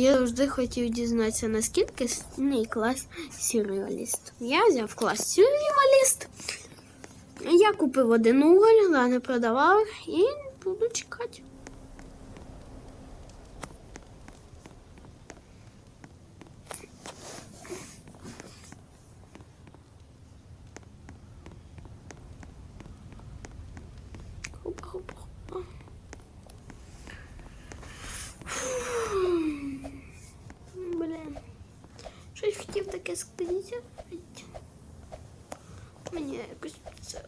Я завжди хотів дізнатися, наскільки мій клас сюрреаліст. Я взяв клас сюрреаліст. Я купив один уголь, а не продавав і буду чекати. Хоп-хоп-хоп. Блін. Щось хотів таке сказати. Мені якось це.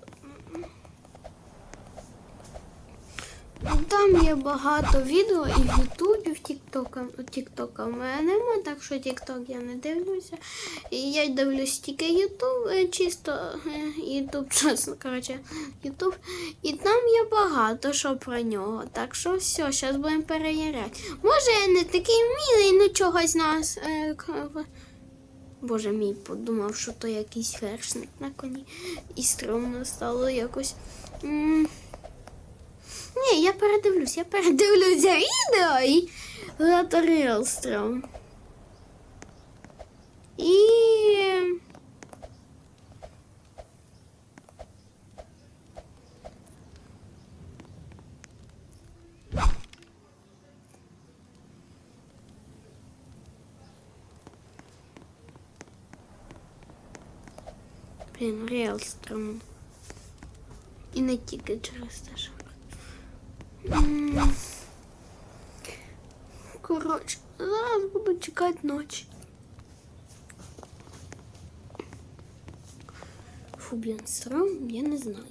Там є багато відео і в Ютубі, в Тіктока. В мене нема, так що Тікток я не дивлюся. І я дивлюсь тільки Ютуб, е, чисто е, Ютуб, чесно коротше, Ютуб. І там є багато що про нього. Так що все, зараз будемо перевіряти. Може, я не такий милий, ну чогось нас. Е, Боже мій подумав, що то якийсь вершник на коні. І стрьомно стало якось. Ні, я передивлюсь, я передивлюся відео і грати Рілстром. І. Блін, Рілстром. І не тільки через те, що. Коротше, зараз буду чекати ночі. Фу, блін, срам, я не знаю.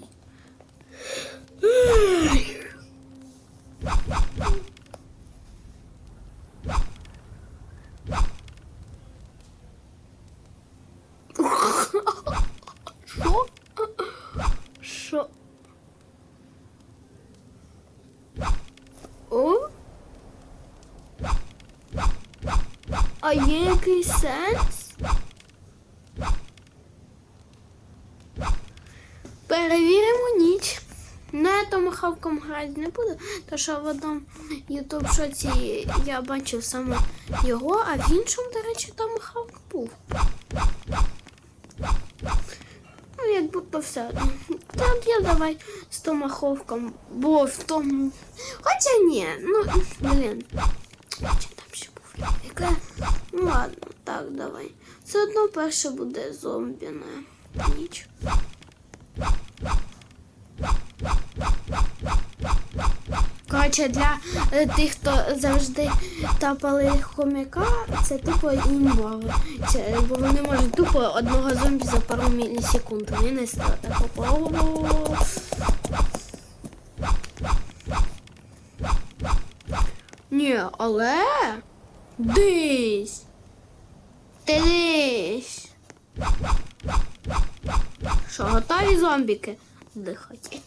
Що? Що? О? А є якийсь сенс? Перевіримо ніч. Ну, я томахавком грати не буду, тому що в одному ютуб шоці я бачив саме його, а в іншому, до речі, томахавк був. Ну, як будто все одно. Та от я давай з томаховком, бо в тому. Хоча ні, ну, блін. Чи там ще був? Яке? Ну ладно, так, давай. Все одно перше буде зомбіне. Ніч. Коротше, для е, тих, хто завжди тапали хомяка, це тупо імбово. Бо вони можуть тупо одного зомбі за пару мілісекунд винести. Так. Ні, але десь. Ти. Що, готові зомбіки? Дихати.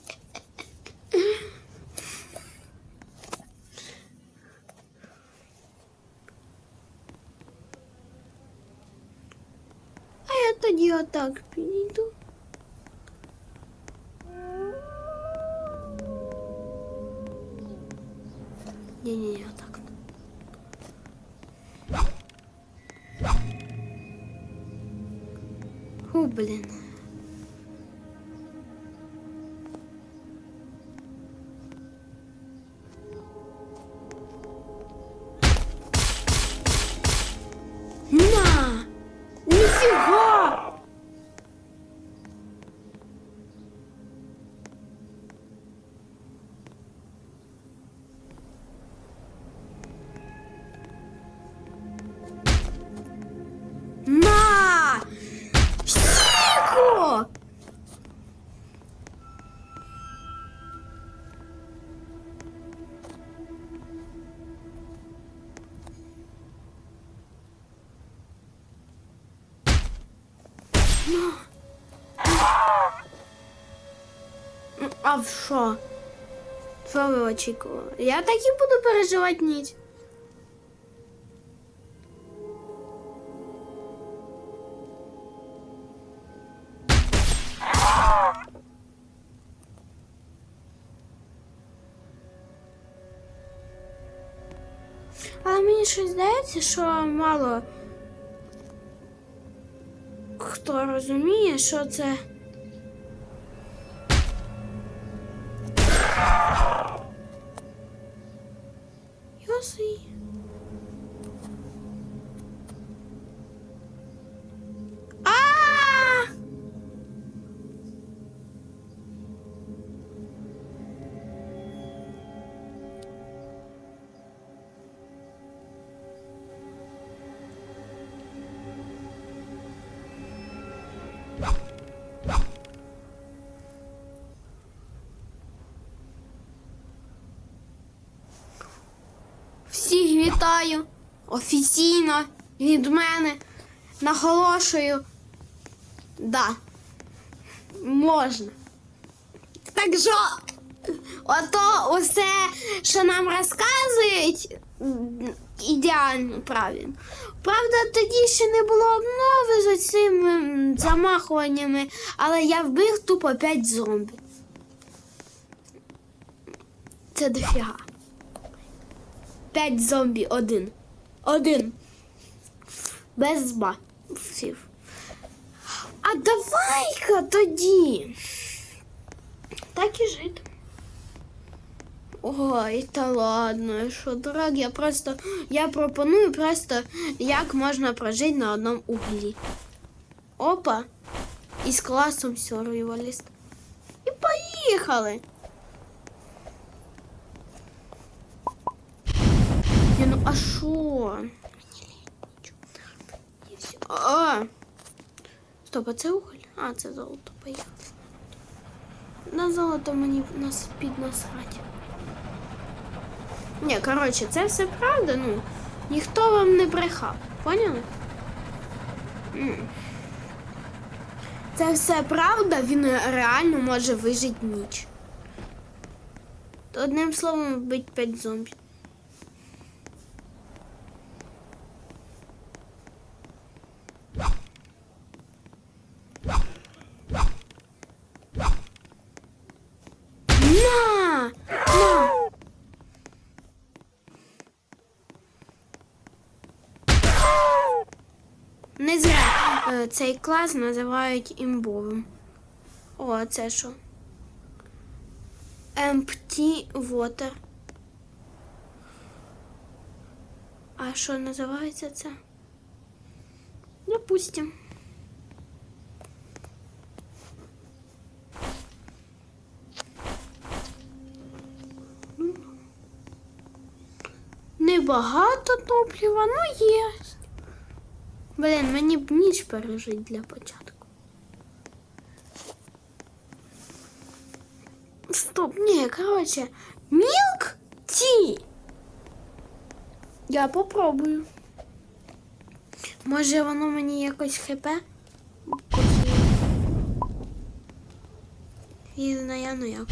А я тоді отак підійду. Ні-ні-ні, отак. Фу, блін. А в що? Що ви очікували? Я так і буду переживати ніч. Але мені щось здається, що мало хто розуміє, що це. Йоси. Вітаю офіційно від мене. Наголошую. Да. Можна. Так що, ото усе, що нам розказують, ідеально правильно. Правда, тоді ще не було обнови з цими замахуваннями, але я вбив тупо 5 зомбі. Це дофіга. П'ять зомбі один. Один. Без бафів. А давай-ка тоді. Так і жити. Ой, та ладно, що дурак, я просто. Я пропоную просто, як можна прожити на одному углі. Опа. І з класом сюрвіваліст. І поїхали. Ні, ну а що? А, стоп, а це уголь? А, це золото, поїхали. На золото мені нас піднасрать. Ні, коротше, це все правда, ну, ніхто вам не брехав, поняли? Це все правда, він реально може вижити ніч. Одним словом, вбить 5 зомбі. На! На! Не зря е, цей клас називають імбовим. О, це що? Empty water. А що називається це? Допустим. Небагато топлива, ну є. Блін, мені б ніч пережити для початку. Стоп, ні, коротше, мілк ті. Я попробую. Може воно мені якось хп? І знає, ну як.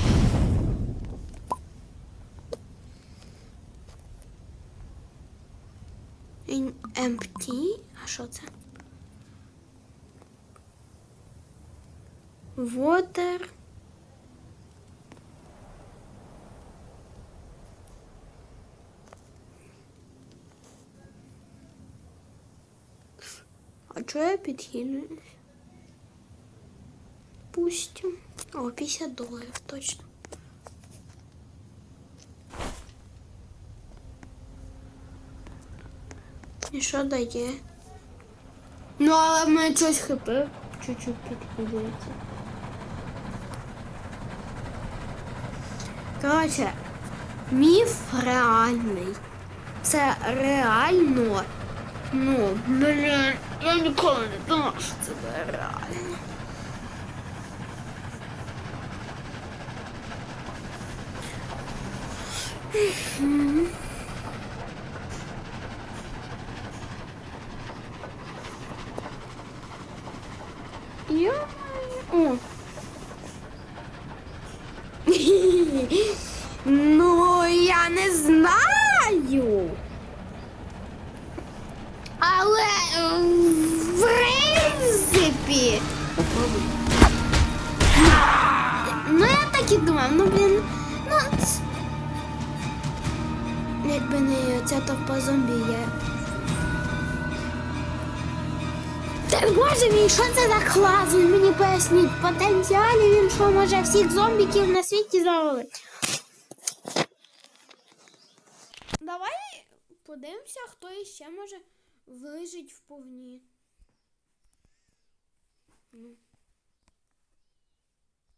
Empty. А що це? Water. А чого я підхилююсь? Пустим. О, 50 доларів, точно. І що дає? Ну, але мене щось хп чуть-чуть підхилюється. Коротше, міф реальний. Це реально. Ну, блін, я ніколи не думав, що це реально. Я... О. ну, я не знаю. Але е, в принципі. Ну, я так і думав, ну блін. Ну. якби не ця товпа зомбі, я. Та боже мій, що це за клас? Він мені поясніть. В потенціалі він що може всіх зомбіків на світі завалити. Давай подивимося, хто іще може вижити в повні. Ну.